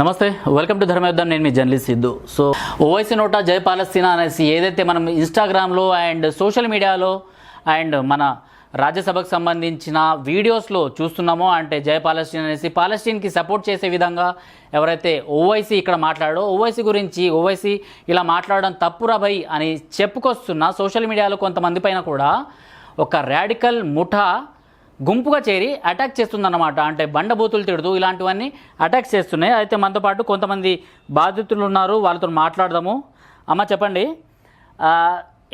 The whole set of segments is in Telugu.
నమస్తే వెల్కమ్ టు ధర్మయుద్ధం నేను మీ జర్నలిస్ట్ సిద్ధు. సో ఓవైసీ నోటా జై పాలస్తీనా అనేసి ఏదైతే మనం ఇన్స్టాగ్రామ్లో అండ్ సోషల్ మీడియాలో అండ్ మన రాజ్యసభకు సంబంధించిన వీడియోస్లో చూస్తున్నామో అంటే జై పాలస్టీన్ అనేసి పాలస్టీన్కి సపోర్ట్ చేసే విధంగా ఎవరైతే ఓవైసీ ఇక్కడ మాట్లాడో ఓవైసీ గురించి ఓవైసీ ఇలా మాట్లాడడం తప్పురా భయ్ అని చెప్పుకొస్తున్న సోషల్ మీడియాలో కొంతమంది పైన కూడా ఒక రాడికల్ ముఠా గుంపుగా చేరి అటాక్ చేస్తుందన్నమాట. అంటే బండబూతులు తిడుతూ ఇలాంటివన్నీ అటాక్ చేస్తున్నాయి. అయితే మనతో పాటు కొంతమంది బాధితులు ఉన్నారు. వాళ్ళతో మాట్లాడదాము. అమ్మ చెప్పండి.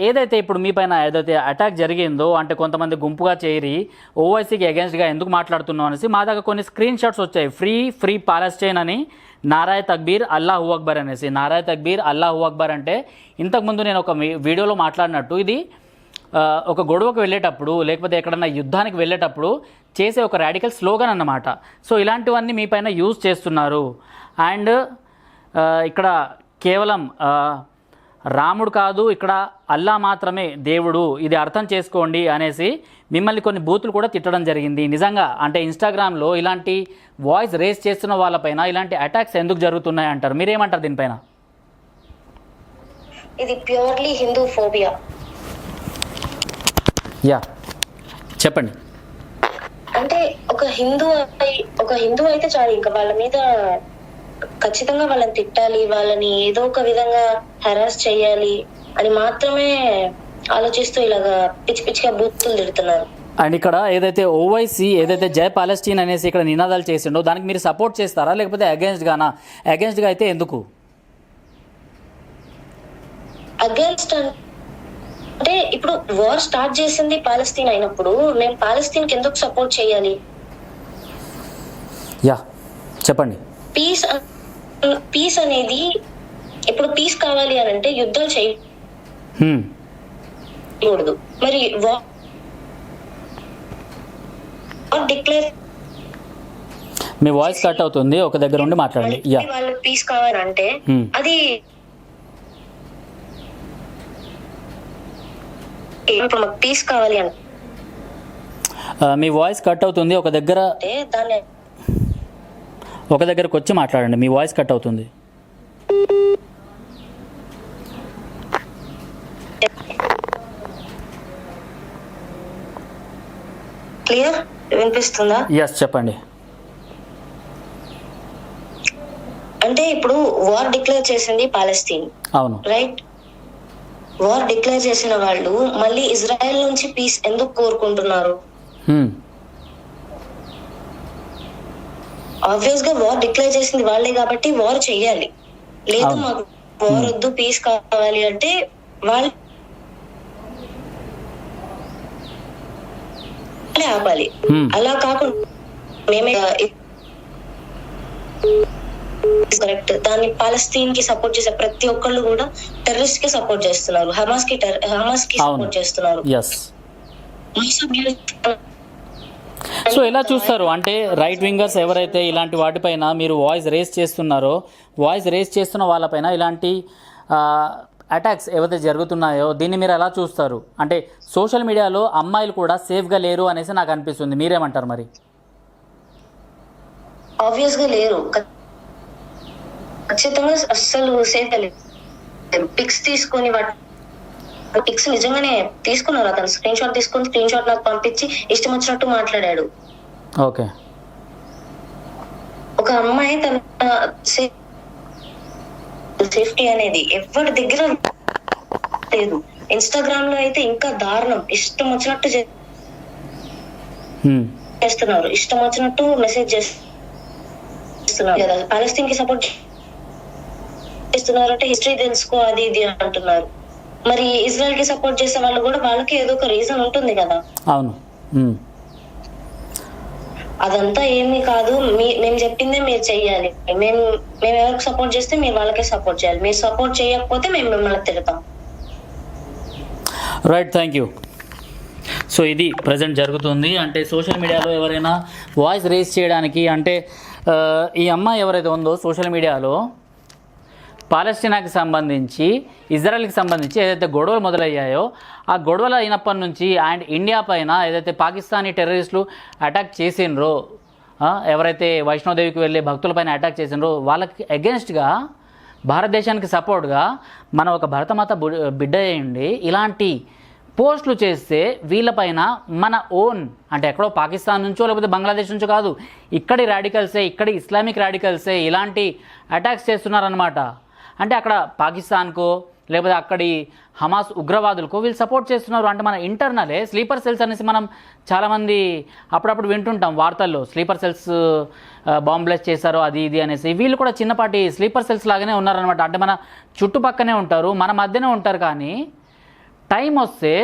ఏదైతే ఇప్పుడు మీ పైన ఏదైతే అటాక్ జరిగిందో అంటే కొంతమంది గుంపుగా చేరి ఓవైసీకి అగేన్స్ట్గా ఎందుకు మాట్లాడుతున్నాం అనేసి మా దగ్గర కొన్ని స్క్రీన్ షాట్స్ వచ్చాయి. ఫ్రీ ఫ్రీ పాలస్టైన్ అని నారాయ తక్బీర్ అల్లాహు అక్బర్ అనేసి. నారాయ తక్బీర్ అల్లాహు అక్బర్ అంటే ఇంతకుముందు నేను ఒక వీడియోలో మాట్లాడినట్టు. ఇది ఒక గొడవకు వెళ్ళేటప్పుడు లేకపోతే ఎక్కడన్నా యుద్ధానికి వెళ్ళేటప్పుడు చేసే ఒక రాడికల్ స్లోగన్ అన్నమాట. సో ఇలాంటివన్నీ మీ పైన యూజ్ చేస్తున్నారు. అండ్ ఇక్కడ కేవలం రాముడు కాదు ఇక్కడ అల్లా మాత్రమే దేవుడు. ఇది అర్థం చేసుకోండి అనేసి మిమ్మల్ని కొన్ని బూతులు కూడా తిట్టడం జరిగింది. నిజంగా అంటే ఇన్స్టాగ్రామ్లో ఇలాంటి వాయిస్ రేస్ చేస్తున్న వాళ్ళపైన ఇలాంటి అటాక్స్ ఎందుకు జరుగుతున్నాయి అంటారు మీరేమంటారు దీనిపైన? ఇది ప్యూర్లీ హిందూ ఫోబియా యా. చెప్పండి. అంటే ఒక హిందూ ఒక హిందూ అయితే చాలు ఇంకా వాళ్ళ మీద ఖచ్చితంగా వాళ్ళని తిట్టాలి వాళ్ళని ఏదో ఒక విధంగా హెరాస్ చేయాలి అని మాత్రమే ఆలోచిస్తూ ఇలాగా పిచ్చి పిచ్చిగా బూతులు తిడుతున్నారు. అండ్ ఇక్కడ ఏదైతే ఓవైసీ ఏదైతే జై పాలస్టీన్ అనేసి ఇక్కడ నినాదాలు చేసిండో దానికి మీరు సపోర్ట్ చేస్తారా? లేకపోతే అగేన్స్ట్ గానా? అగేన్స్ట్గా అయితే ఎందుకు? అగేన్స్ట్ అంటే ఇప్పుడు వార్ స్టార్ట్ చేసింది పాలస్తీన్ అయినప్పుడు మేము పాలస్తీన్కి ఎందుకు సపోర్ట్ చేయాలి? యా చెప్పండి. పీస్ పీస్ అనేది ఇప్పుడు పీస్ కావాలి అని అంటే హ్మ్. చేయకూడదు. మరి వార్ డిక్లేర్ మీ వాయిస్ కట్ అవుతుంది ఒక దగ్గర ఉండి మాట్లాడండి. యా. వాళ్ళు పీస్ కావాలంటే. అది ఇప్పుడు మాకు పీస్ కావాలి మీ వాయిస్ కట్ అవుతుంది. ఒక దగ్గర దాన్ని ఒక దగ్గరకు వచ్చి మాట్లాడండి. మీ వాయిస్ కట్ అవుతుంది. క్లియర్? వినిపిస్తుందా? ఎస్ చెప్పండి. అంటే ఇప్పుడు వార్ డిక్లేర్ చేసింది పాలస్తీన్. అవును. రైట్ వార్ డిక్లేర్ చేసిన వాళ్ళు మళ్ళీ ఇజ్రాయెల్ నుంచి పీస్ ఎందుకు కోరుకుంటున్నారు. ఆబ్వియస్గా వార్ డిక్లేర్ చేసింది వాళ్ళే కాబట్టి వార్ చెయ్యాలి లేదు. మాకు వార్ వద్దు పీస్ కావాలి అంటే వాళ్ళు ఆపాలి Hmm. అలా కాకుండా మేమే కరెక్ట్ దాన్ని పాలస్తీన్కి సపోర్ట్ చేసే ప్రతి ఒక్కళ్ళు కూడా టెర్రరిస్ట్కి సపోర్ట్ చేస్తున్నారు. హమాస్కి హమాస్కి. సపోర్ట్ చేస్తున్నారు. సో ఎలా చూస్తారు? అంటే రైట్ వింగర్స్ ఎవరైతే ఇలాంటి వాటిపైన మీరు వాయిస్ రేస్ చేస్తున్నారో వాయిస్ రేస్ చేస్తున్న వాళ్ళపైన ఇలాంటి అటాక్స్ ఏవైతే జరుగుతున్నాయో దీన్ని మీరు ఎలా చూస్తారు? అంటే సోషల్ మీడియాలో అమ్మాయిలు కూడా సేఫ్గా లేరు అనేసి నాకు అనిపిస్తుంది. మీరేమంటారు మరి? ఆబ్వియస్గా లేరు. ఖచ్చితంగా అస్సలు సేఫ్ పిక్స్ తీసుకొని వాటి పిక్స్ నిజంగానే తీసుకున్నారు అతను. స్క్రీన్ షాట్ తీసుకొని స్క్రీన్ షాట్ నాకు పంపించి ఇష్టం వచ్చినట్టు మాట్లాడాడు. ఓకే. ఒక అమ్మాయి తన సేఫ్టీ అనేది ఎవరి దగ్గర లేదు. ఇన్స్టాగ్రామ్లో అయితే ఇంకా దారుణం. ఇష్టం వచ్చినట్టు. చేస్తున్నారు. ఇష్టం వచ్చినట్టు మెసేజ్ చేస్తున్నారు. కదా పాలస్తీన్కి సపోర్ట్ చేస్తున్నారు అంటే హిస్టరీ తెలుసుకో అది ఇది అంటున్నారు. మరి ఇజ్రాయెల్కి సపోర్ట్ చేసే వాళ్ళు కూడా వాళ్ళకి ఏదో ఒక రీజన్ ఉంటుంది కదా. అవును. అదంతా ఏమీ కాదు. మీ మేము చెప్పిందే మీరు చెయ్యాలి. మేము మేము ఎవరికి సపోర్ట్ చేస్తే మీరు వాళ్ళకే సపోర్ట్ చేయాలి. మీరు సపోర్ట్ చేయకపోతే మేము మిమ్మల్ని తిడతాం. రైట్ థ్యాంక్ యూ సో ఇది ప్రజెంట్ జరుగుతుంది. అంటే సోషల్ మీడియాలో ఎవరైనా వాయిస్ రేస్ చేయడానికి అంటే ఈ అమ్మాయి ఎవరైతే ఉందో సోషల్ మీడియాలో పాలస్తీనాకి సంబంధించి ఇజ్రాయెల్కి సంబంధించి ఏదైతే గొడవలు మొదలయ్యాయో ఆ గొడవలు అయినప్పటి నుంచి అండ్ ఇండియా పైన ఏదైతే పాకిస్తానీ టెర్రరిస్టులు అటాక్ చేసిండ్రో ఎవరైతే వైష్ణోదేవికి వెళ్ళే భక్తులపైన అటాక్ చేసినారో వాళ్ళకి అగెన్స్ట్గా భారతదేశానికి సపోర్ట్గా మన ఒక భరతమాత బిడ్డ అయ్యండి ఇలాంటి పోస్టులు చేస్తే వీళ్ళపైన మన ఓన్ అంటే ఎక్కడో పాకిస్తాన్ నుంచో లేకపోతే బంగ్లాదేశ్ నుంచో కాదు ఇక్కడి రాడికల్సే ఇక్కడి ఇస్లామిక్ రాడికల్సే ఇలాంటి అటాక్స్ చేస్తున్నారనమాట అంటే అక్కడ పాకిస్తాన్కో లేకపోతే అక్కడి హమాస్ ఉగ్రవాదులకు వీళ్ళు సపోర్ట్ చేస్తున్నారు. అంటే మన ఇంటర్నలే స్లీపర్ సెల్స్ అనేసి మనం చాలామంది అప్పుడప్పుడు వింటుంటాం వార్తల్లో. స్లీపర్ సెల్స్ బాంబ్ బ్లాస్ట్ చేశారు అది ఇది అనేసి. వీళ్ళు కూడా చిన్నపాటి స్లీపర్ సెల్స్ లాగానే ఉన్నారనమాట అంటే మన చుట్టుపక్కనే ఉంటారు మన మధ్యనే ఉంటారు కానీ టైం వస్తే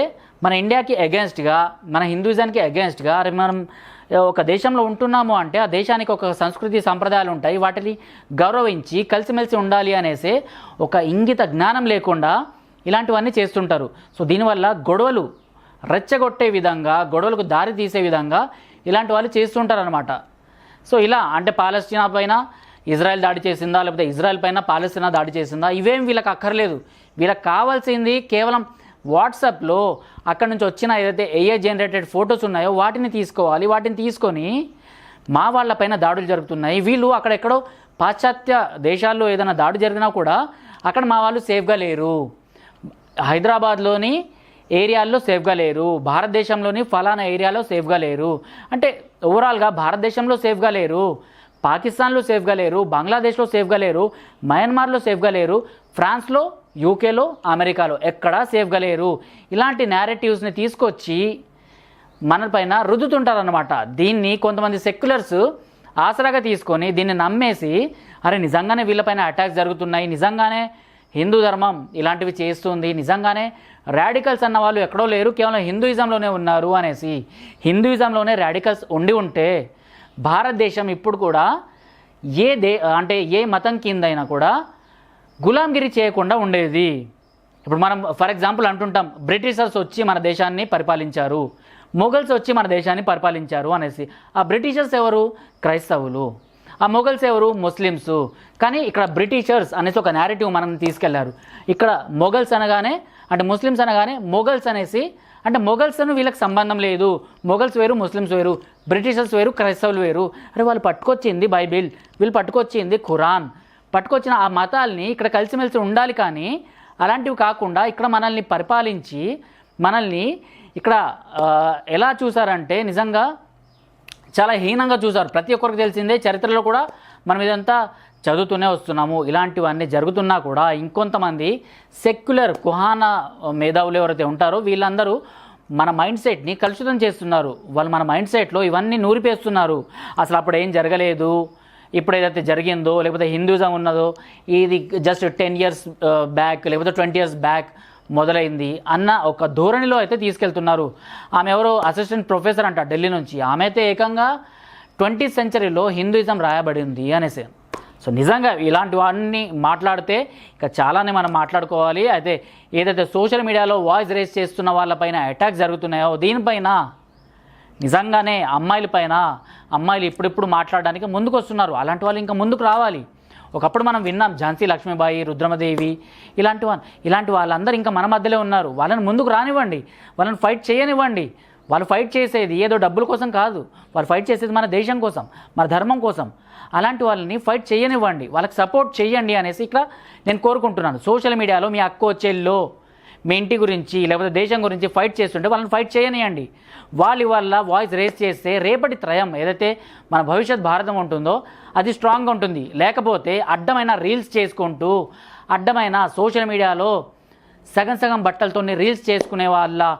మన ఇండియాకి అగేన్స్ట్గా మన హిందూయిజానికి అగేన్స్ట్గా మనం ఒక దేశంలో ఉంటున్నాము అంటే ఆ దేశానికి ఒక సంస్కృతి సంప్రదాయాలు ఉంటాయి. వాటిని గౌరవించి కలిసిమెలిసి ఉండాలి అనేసి ఒక ఇంగిత జ్ఞానం లేకుండా ఇలాంటివన్నీ చేస్తుంటారు. సో దీనివల్ల గొడవలు రెచ్చగొట్టే విధంగా గొడవలకు దారి తీసే విధంగా ఇలాంటి వాళ్ళు చేస్తుంటారనమాట సో ఇలా అంటే పాలస్తీనా పైన ఇజ్రాయెల్ దాడి చేసిందా? లేకపోతే ఇజ్రాయెల్ పైన పాలస్తీనా దాడి చేసిందా? ఇవేం వీళ్ళకి అక్కర్లేదు. వీళ్ళకి కావాల్సింది కేవలం వాట్సాప్లో అక్కడ నుంచి వచ్చిన ఏదైతే ఏఏ జనరేటెడ్ ఫొటోస్ ఉన్నాయో వాటిని తీసుకోవాలి. వాటిని తీసుకొని మా వాళ్ళపైన దాడులు జరుగుతున్నాయి. వీళ్ళు అక్కడెక్కడో పాశ్చాత్య దేశాల్లో ఏదైనా దాడి జరిగినా కూడా అక్కడ మా వాళ్ళు సేఫ్గా లేరు. హైదరాబాద్లోని ఏరియాల్లో సేఫ్గా లేరు. భారతదేశంలోని ఫలానా ఏరియాలో సేఫ్గా లేరు. అంటే ఓవరాల్గా భారతదేశంలో సేఫ్గా లేరు. పాకిస్తాన్లో సేఫ్గా లేరు బంగ్లాదేశ్లో సేఫ్గా లేరు మయన్మార్లో సేఫ్గా లేరు ఫ్రాన్స్లో యూకేలో అమెరికాలో ఎక్కడా సేఫ్గా లేరు. ఇలాంటి నేరేటివ్స్ని తీసుకొచ్చి మన పైన రుద్దుతుంటారనమాట దీన్ని కొంతమంది సెక్యులర్స్ ఆసరాగా తీసుకొని దీన్ని నమ్మేసి అరే నిజంగానే వీళ్ళపైన అటాక్స్ జరుగుతున్నాయి నిజంగానే హిందూ ధర్మం ఇలాంటివి చేస్తుంది నిజంగానే రాడికల్స్ అన్న వాళ్ళు ఎక్కడో లేరు కేవలం హిందూయిజంలోనే ఉన్నారు అనేసి. హిందూయిజంలోనే రాడికల్స్ ఉండి ఉంటే భారతదేశం ఇప్పుడు కూడా ఏ దే అంటే ఏ మతం కిందైనా కూడా గులాంగిరి చేయకుండా ఉండేది. ఇప్పుడు మనం ఫర్ ఎగ్జాంపుల్ అంటుంటాం బ్రిటిషర్స్ వచ్చి మన దేశాన్ని పరిపాలించారు మొఘల్స్ వచ్చి మన దేశాన్ని పరిపాలించారు అనేసి. ఆ బ్రిటిషర్స్ ఎవరు? క్రైస్తవులు. ఆ మొఘల్స్ ఎవరు? ముస్లిమ్స్. కానీ ఇక్కడ బ్రిటిషర్స్ అనేసి ఒక నేరేటివ్ మనం తీసుకెళ్ళారు. ఇక్కడ మొఘల్స్ అనగానే అంటే ముస్లిమ్స్ అనగానే మొఘల్స్ అనేసి అంటే మొఘల్స్ను వీళ్ళకి సంబంధం లేదు. మొఘల్స్ వేరు ముస్లిమ్స్ వేరు బ్రిటిషర్స్ వేరు క్రైస్తవులు వేరు. అరే వాళ్ళు పట్టుకొచ్చింది బైబిల్. వీళ్ళు పట్టుకొచ్చింది ఖురాన్. పట్టుకొచ్చిన ఆ మతాల్ని ఇక్కడ కలిసిమెలిసి ఉండాలి కానీ అలాంటివి కాకుండా ఇక్కడ మనల్ని పరిపాలించి మనల్ని ఇక్కడ ఎలా చూసారంటే నిజంగా చాలా హీనంగా చూసారు. ప్రతి ఒక్కరికి తెలిసిందే చరిత్రలో కూడా మనం ఇదంతా చదువుతూనే వస్తున్నాము ఇలాంటివన్నీ జరుగుతున్నా కూడా ఇంకొంతమంది సెక్యులర్ కుహాన మేధావులు ఎవరైతే ఉంటారో వీళ్ళందరూ మన మైండ్ సెట్ని కలుషితం చేస్తున్నారు. వాళ్ళు మన మైండ్ సెట్లో ఇవన్నీ నూరిపేస్తున్నారు. అసలు అప్పుడు ఏం జరగలేదు? ఇప్పుడు ఏదైతే జరిగిందో లేకపోతే హిందూజం ఉన్నదో ఇది జస్ట్ టెన్ ఇయర్స్ బ్యాక్ లేకపోతే ట్వంటీ ఇయర్స్ బ్యాక్ మొదలైంది అన్న ఒక ధోరణిలో అయితే తీసుకెళ్తున్నారు. ఆమె ఎవరో అసిస్టెంట్ ప్రొఫెసర్ అంట ఢిల్లీ నుంచి. ఆమె అయితే ఏకంగా ట్వంటీ సెంచరీలో హిందూయిజం రాయబడింది అనేసి. సో నిజంగా ఇలాంటివన్నీ మాట్లాడితే ఇంకా చాలానే మనం మాట్లాడుకోవాలి. అయితే ఏదైతే సోషల్ మీడియాలో వాయిస్ రేస్ చేస్తున్న వాళ్ళపైన అటాక్ జరుగుతున్నాయో దీనిపైన నిజంగానే అమ్మాయిల పైన అమ్మాయిలు ఇప్పుడిప్పుడు మాట్లాడడానికి ముందుకు వస్తున్నారు అలాంటి వాళ్ళు ఇంకా ముందుకు రావాలి. ఒకప్పుడు మనం విన్నాం ఝాన్సీ లక్ష్మీబాయి రుద్రమదేవి ఇలాంటి ఇలాంటి వాళ్ళందరూ ఇంకా మన మధ్యలో ఉన్నారు. వాళ్ళని ముందుకు రానివ్వండి. వాళ్ళని ఫైట్ చేయనివ్వండి. వాళ్ళు ఫైట్ చేసేది ఏదో డబ్బుల కోసం కాదు. వాళ్ళు ఫైట్ చేసేది మన దేశం కోసం మన ధర్మం కోసం. అలాంటి వాళ్ళని ఫైట్ చేయనివ్వండి. వాళ్ళకి సపోర్ట్ చేయండి అనేసి ఇక్కడ నేను కోరుకుంటున్నాను. సోషల్ మీడియాలో మీ అక్కో చెల్లో మీ ఇంటి గురించి లేకపోతే దేశం గురించి ఫైట్ చేస్తుంటే వాళ్ళని ఫైట్ చేయనియండి. వాళ్ళ వల్ల వాయిస్ రేస్ చేస్తే రేపటి త్రయం ఏదైతే మన భవిష్యత్ భారతం ఉంటుందో అది స్ట్రాంగ్గా ఉంటుంది. లేకపోతే అడ్డమైన రీల్స్ చేసుకుంటూ అడ్డమైన సోషల్ మీడియాలో సగం సగం బట్టలతోనే రీల్స్ చేసుకునే వాళ్ళ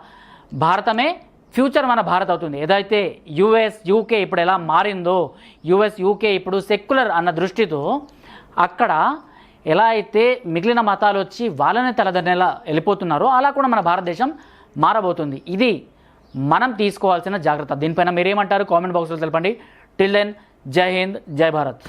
భారతమే ఫ్యూచర్ మన భారత్ అవుతుంది. ఏదైతే యుఎస్ యూకే ఇప్పుడు ఎలా మారిందో యుఎస్ యూకే ఇప్పుడు సెక్యులర్ అన్న దృష్టితో అక్కడ ఎలా అయితే మిగిలిన మతాలు వచ్చి వాళ్ళని తలదన్నేలా వెళ్ళిపోతున్నారో అలా కూడా మన భారతదేశం మారబోతుంది. ఇది మనం తీసుకోవాల్సిన జాగ్రత్త. దీనిపైన మీరేమంటారు? కామెంట్ బాక్స్లో తెలపండి. టిల్ దెన్ జై హింద్ జై భారత్